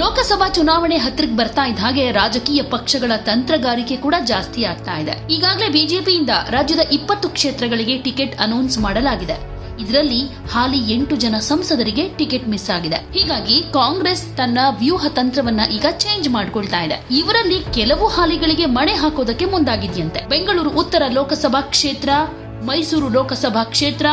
ಲೋಕಸಭಾ ಚುನಾವಣೆ ಹತ್ತಿರಕ್ಕೆ ಬರ್ತಾ ಇದ್ದ ಹಾಗೆ ರಾಜಕೀಯ ಪಕ್ಷಗಳ ತಂತ್ರಗಾರಿಕೆ ಕೂಡ ಜಾಸ್ತಿ ಆಗ್ತಾ ಇದೆ. ಈಗಾಗಲೇ ಬಿಜೆಪಿಯಿಂದ ರಾಜ್ಯದ ಇಪ್ಪತ್ತು ಕ್ಷೇತ್ರಗಳಿಗೆ ಟಿಕೆಟ್ ಅನೌನ್ಸ್ ಮಾಡಲಾಗಿದೆ. ಇದರಲ್ಲಿ ಹಾಲಿ ಎಂಟು ಜನ ಸಂಸದರಿಗೆ ಟಿಕೆಟ್ ಮಿಸ್ ಆಗಿದೆ. ಹೀಗಾಗಿ ಕಾಂಗ್ರೆಸ್ ತನ್ನ ವ್ಯೂಹ ತಂತ್ರವನ್ನ ಈಗ ಚೇಂಜ್ ಮಾಡ್ಕೊಳ್ತಾ ಇದೆ. ಇವರಲ್ಲಿ ಕೆಲವು ಹಾಲಿಗಳಿಗೆ ಮಣೆ ಹಾಕೋದಕ್ಕೆ ಮುಂದಾಗಿದೆಯಂತೆ. ಬೆಂಗಳೂರು ಉತ್ತರ ಲೋಕಸಭಾ ಕ್ಷೇತ್ರ, ಮೈಸೂರು ಲೋಕಸಭಾ ಕ್ಷೇತ್ರ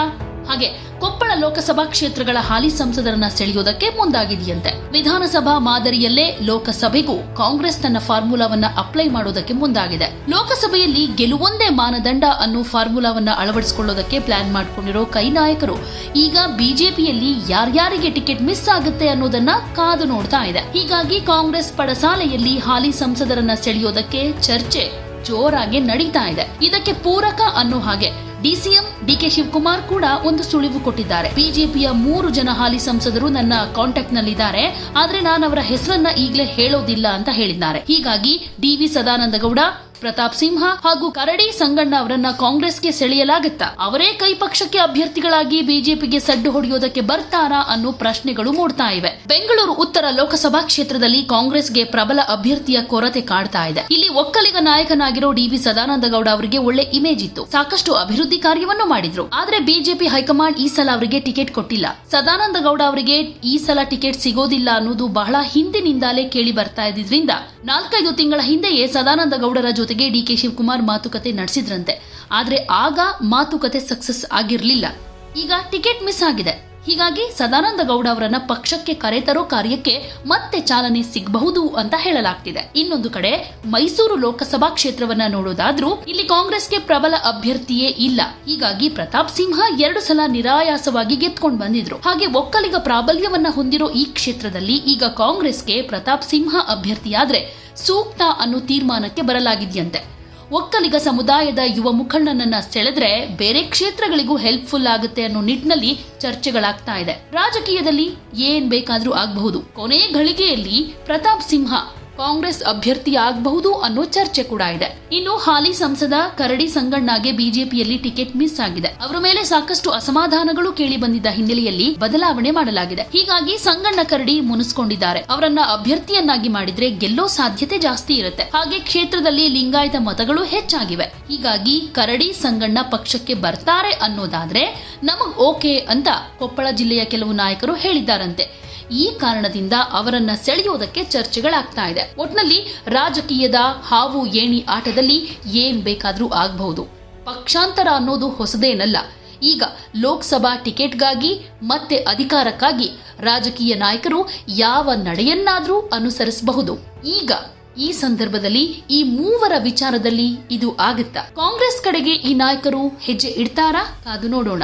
ಹಾಗೆ ಕೊಪ್ಪಳ ಲೋಕಸಭಾ ಕ್ಷೇತ್ರಗಳ ಹಾಲಿ ಸಂಸದರನ್ನ ಸೆಳೆಯುವುದಕ್ಕೆ ಮುಂದಾಗಿದೆಯಂತೆ. ವಿಧಾನಸಭಾ ಮಾದರಿಯಲ್ಲೇ ಲೋಕಸಭೆಗೂ ಕಾಂಗ್ರೆಸ್ ತನ್ನ ಫಾರ್ಮುಲಾವನ್ನ ಅಪ್ಲೈ ಮಾಡೋದಕ್ಕೆ ಮುಂದಾಗಿದೆ. ಲೋಕಸಭೆಯಲ್ಲಿ ಗೆಲುವೊಂದೇ ಮಾನದಂಡ ಅನ್ನೋ ಫಾರ್ಮುಲಾವನ್ನ ಅಳವಡಿಸಿಕೊಳ್ಳೋದಕ್ಕೆ ಪ್ಲಾನ್ ಮಾಡಿಕೊಂಡಿರೋ ಕೈ ನಾಯಕರು ಈಗ ಬಿಜೆಪಿಯಲ್ಲಿ ಯಾರ್ಯಾರಿಗೆ ಟಿಕೆಟ್ ಮಿಸ್ ಆಗುತ್ತೆ ಅನ್ನೋದನ್ನ ಕಾದು ನೋಡ್ತಾ ಇದೆ. ಹೀಗಾಗಿ ಕಾಂಗ್ರೆಸ್ ಪಡಸಾಲೆಯಲ್ಲಿ ಹಾಲಿ ಸಂಸದರನ್ನ ಸೆಳೆಯೋದಕ್ಕೆ ಚರ್ಚೆ ಜೋರಾಗಿ ನಡೀತಾ ಇದೆ. ಇದಕ್ಕೆ ಪೂರಕ ಅನ್ನೋ ಹಾಗೆ ಡಿಸಿಎಂ ಡಿಕೆ ಶಿವಕುಮಾರ್ ಕೂಡ ಒಂದು ಸುಳಿವು ಕೊಟ್ಟಿದ್ದಾರೆ. ಬಿಜೆಪಿಯ ಮೂರು ಜನ ಹಾಲಿ ಸಂಸದರು ನನ್ನ ಕಾಂಟ್ಯಾಕ್ಟ್ ನಲ್ಲಿದ್ದಾರೆ ಆದ್ರೆ ನಾನು ಅವರ ಹೆಸರನ್ನ ಈಗಲೇ ಹೇಳೋದಿಲ್ಲ ಅಂತ ಹೇಳಿದ್ದಾರೆ. ಹೀಗಾಗಿ ಡಿವಿ ಸದಾನಂದ ಗೌಡ ಪ್ರತಾಪ್ ಸಿಂಹ ಹಾಗೂ ಕರಡಿ ಸಂಗಣ್ಣ ಅವರನ್ನ ಕಾಂಗ್ರೆಸ್ಗೆ ಸೆಳೆಯಲಾಗುತ್ತಾ. ಅವರೇ ಕೈ ಪಕ್ಷಕ್ಕೆ ಅಭ್ಯರ್ಥಿಗಳಾಗಿ ಬಿಜೆಪಿಗೆ ಸಡ್ಡು ಹೊಡೆಯೋದಕ್ಕೆ ಬರ್ತಾರಾ ಅನ್ನೋ ಪ್ರಶ್ನೆಗಳು ಮೂಡ್ತಾ ಇವೆ. ಬೆಂಗಳೂರು ಉತ್ತರ ಲೋಕಸಭಾ ಕ್ಷೇತ್ರದಲ್ಲಿ ಕಾಂಗ್ರೆಸ್ಗೆ ಪ್ರಬಲ ಅಭ್ಯರ್ಥಿಯ ಕೊರತೆ ಕಾಡ್ತಾ ಇದೆ. ಇಲ್ಲಿ ಒಕ್ಕಲಿಗ ನಾಯಕನಾಗಿರೋ ಡಿವಿ ಸದಾನಂದ ಗೌಡ ಅವರಿಗೆ ಒಳ್ಳೆ ಇಮೇಜ್ ಇತ್ತು. ಸಾಕಷ್ಟು ಅಭಿವೃದ್ಧಿ ಕಾರ್ಯವನ್ನು ಮಾಡಿದ್ರು. ಆದ್ರೆ ಬಿಜೆಪಿ ಹೈಕಮಾಂಡ್ ಈ ಸಲ ಅವರಿಗೆ ಟಿಕೆಟ್ ಕೊಟ್ಟಿಲ್ಲ. ಸದಾನಂದ ಗೌಡ ಅವರಿಗೆ ಈ ಸಲ ಟಿಕೆಟ್ ಸಿಗೋದಿಲ್ಲ ಅನ್ನೋದು ಬಹಳ ಹಿಂದಿನಿಂದಲೇ ಕೇಳಿ ಬರ್ತಾ ಇದ್ದಿದ್ರಿಂದ ನಾಲ್ಕೈದು ತಿಂಗಳ ಹಿಂದೆಯೇ ಸದಾನಂದ ಗೌಡರ ಜೊತೆಗೆ ಡಿ ಕೆ ಶಿವಕುಮಾರ್ ಮಾತುಕತೆ ನಡೆಸಿದ್ರಂತೆ. ಆದರೆ ಆಗ ಮಾತುಕತೆ ಸಕ್ಸಸ್ ಆಗಿರಲಿಲ್ಲ. ಈಗ ಟಿಕೆಟ್ ಮಿಸ್ ಆಗಿದೆ. ಹೀಗಾಗಿ ಸದಾನಂದ ಗೌಡ ಅವರನ್ನ ಪಕ್ಷಕ್ಕೆ ಕರೆತರೋ ಕಾರ್ಯಕ್ಕೆ ಮತ್ತೆ ಚಾಲನೆ ಸಿಗಬಹುದು ಅಂತ ಹೇಳಲಾಗ್ತಿದೆ. ಇನ್ನೊಂದು ಕಡೆ ಮೈಸೂರು ಲೋಕಸಭಾ ಕ್ಷೇತ್ರವನ್ನ ನೋಡೋದಾದ್ರೂ ಇಲ್ಲಿ ಕಾಂಗ್ರೆಸ್ಗೆ ಪ್ರಬಲ ಅಭ್ಯರ್ಥಿಯೇ ಇಲ್ಲ. ಹೀಗಾಗಿ ಪ್ರತಾಪ್ ಸಿಂಹ ಎರಡು ಸಲ ನಿರಾಯಾಸವಾಗಿ ಗೆದ್ಕೊಂಡು ಬಂದಿದ್ರು. ಹಾಗೆ ಒಕ್ಕಲಿಗ ಪ್ರಾಬಲ್ಯವನ್ನ ಹೊಂದಿರೋ ಈ ಕ್ಷೇತ್ರದಲ್ಲಿ ಈಗ ಕಾಂಗ್ರೆಸ್ಗೆ ಪ್ರತಾಪ್ ಸಿಂಹ ಅಭ್ಯರ್ಥಿಯಾದ್ರೆ ಸೂಕ್ತ ಅನ್ನೋ ತೀರ್ಮಾನಕ್ಕೆ ಬರಲಾಗಿದೆಯಂತೆ. ಒಕ್ಕಲಿಗ ಸಮುದಾಯದ ಯುವ ಮುಖಂಡನನ್ನ ಸೆಳೆದ್ರೆ ಬೇರೆ ಕ್ಷೇತ್ರಗಳಿಗೂ ಹೆಲ್ಪ್ಫುಲ್ ಆಗುತ್ತೆ ಅನ್ನೋ ನಿಟ್ಟಿನಲ್ಲಿ ಚರ್ಚೆಗಳಾಗ್ತಾ ಇದೆ. ರಾಜಕೀಯದಲ್ಲಿ ಏನ್ ಬೇಕಾದ್ರೂ ಆಗಬಹುದು. ಕೊನೆ ಘಳಿಗೆಯಲ್ಲಿ ಪ್ರತಾಪ್ ಸಿಂಹ ಕಾಂಗ್ರೆಸ್ ಅಭ್ಯರ್ಥಿ ಆಗಬಹುದು ಅನ್ನೋ ಚರ್ಚೆ ಕೂಡ ಇದೆ. ಇನ್ನು ಹಾಲಿ ಸಂಸದ ಕರಡಿ ಸಂಗಣ್ಣಗೆ ಬಿಜೆಪಿಯಲ್ಲಿ ಟಿಕೆಟ್ ಮಿಸ್ ಆಗಿದೆ. ಅವರ ಮೇಲೆ ಸಾಕಷ್ಟು ಅಸಮಾಧಾನಗಳು ಕೇಳಿ ಬಂದಿದ್ದ ಹಿನ್ನೆಲೆಯಲ್ಲಿ ಬದಲಾವಣೆ ಮಾಡಲಾಗಿದೆ. ಹೀಗಾಗಿ ಸಂಗಣ್ಣ ಕರಡಿ ಮುನಿಸ್ಕೊಂಡಿದ್ದಾರೆ. ಅವರನ್ನ ಅಭ್ಯರ್ಥಿಯನ್ನಾಗಿ ಮಾಡಿದ್ರೆ ಗೆಲ್ಲೋ ಸಾಧ್ಯತೆ ಜಾಸ್ತಿ ಇರುತ್ತೆ. ಹಾಗೆ ಕ್ಷೇತ್ರದಲ್ಲಿ ಲಿಂಗಾಯತ ಮತಗಳು ಹೆಚ್ಚಾಗಿವೆ. ಹೀಗಾಗಿ ಕರಡಿ ಸಂಗಣ್ಣ ಪಕ್ಷಕ್ಕೆ ಬರ್ತಾರೆ ಅನ್ನೋದಾದ್ರೆ ನಮಗ್ ಓಕೆ ಅಂತ ಕೊಪ್ಪಳ ಜಿಲ್ಲೆಯ ಕೆಲವು ನಾಯಕರು ಹೇಳಿದ್ದಾರಂತೆ. ಈ ಕಾರಣದಿಂದ ಅವರನ್ನ ಸೆಳೆಯೋದಕ್ಕೆ ಚರ್ಚೆಗಳಾಗ್ತಾ ಇದೆ. ಒಟ್ನಲ್ಲಿ ರಾಜಕೀಯದ ಹಾವು ಏಣಿ ಆಟದಲ್ಲಿ ಏನ್ ಬೇಕಾದ್ರೂ ಆಗಬಹುದು. ಪಕ್ಷಾಂತರ ಅನ್ನೋದು ಹೊಸದೇನಲ್ಲ. ಈಗ ಲೋಕಸಭಾ ಟಿಕೆಟ್ಗಾಗಿ ಮತ್ತೆ ಅಧಿಕಾರಕ್ಕಾಗಿ ರಾಜಕೀಯ ನಾಯಕರು ಯಾವ ನಡೆಯನ್ನಾದರೂ ಅನುಸರಿಸಬಹುದು. ಈಗ ಈ ಸಂದರ್ಭದಲ್ಲಿ ಈ ಮೂವರ ವಿಚಾರದಲ್ಲಿ ಇದು ಆಗುತ್ತಾ? ಕಾಂಗ್ರೆಸ್ ಕಡೆಗೆ ಈ ನಾಯಕರು ಹೆಜ್ಜೆ ಇಡ್ತಾರಾ? ಕಾದು ನೋಡೋಣ.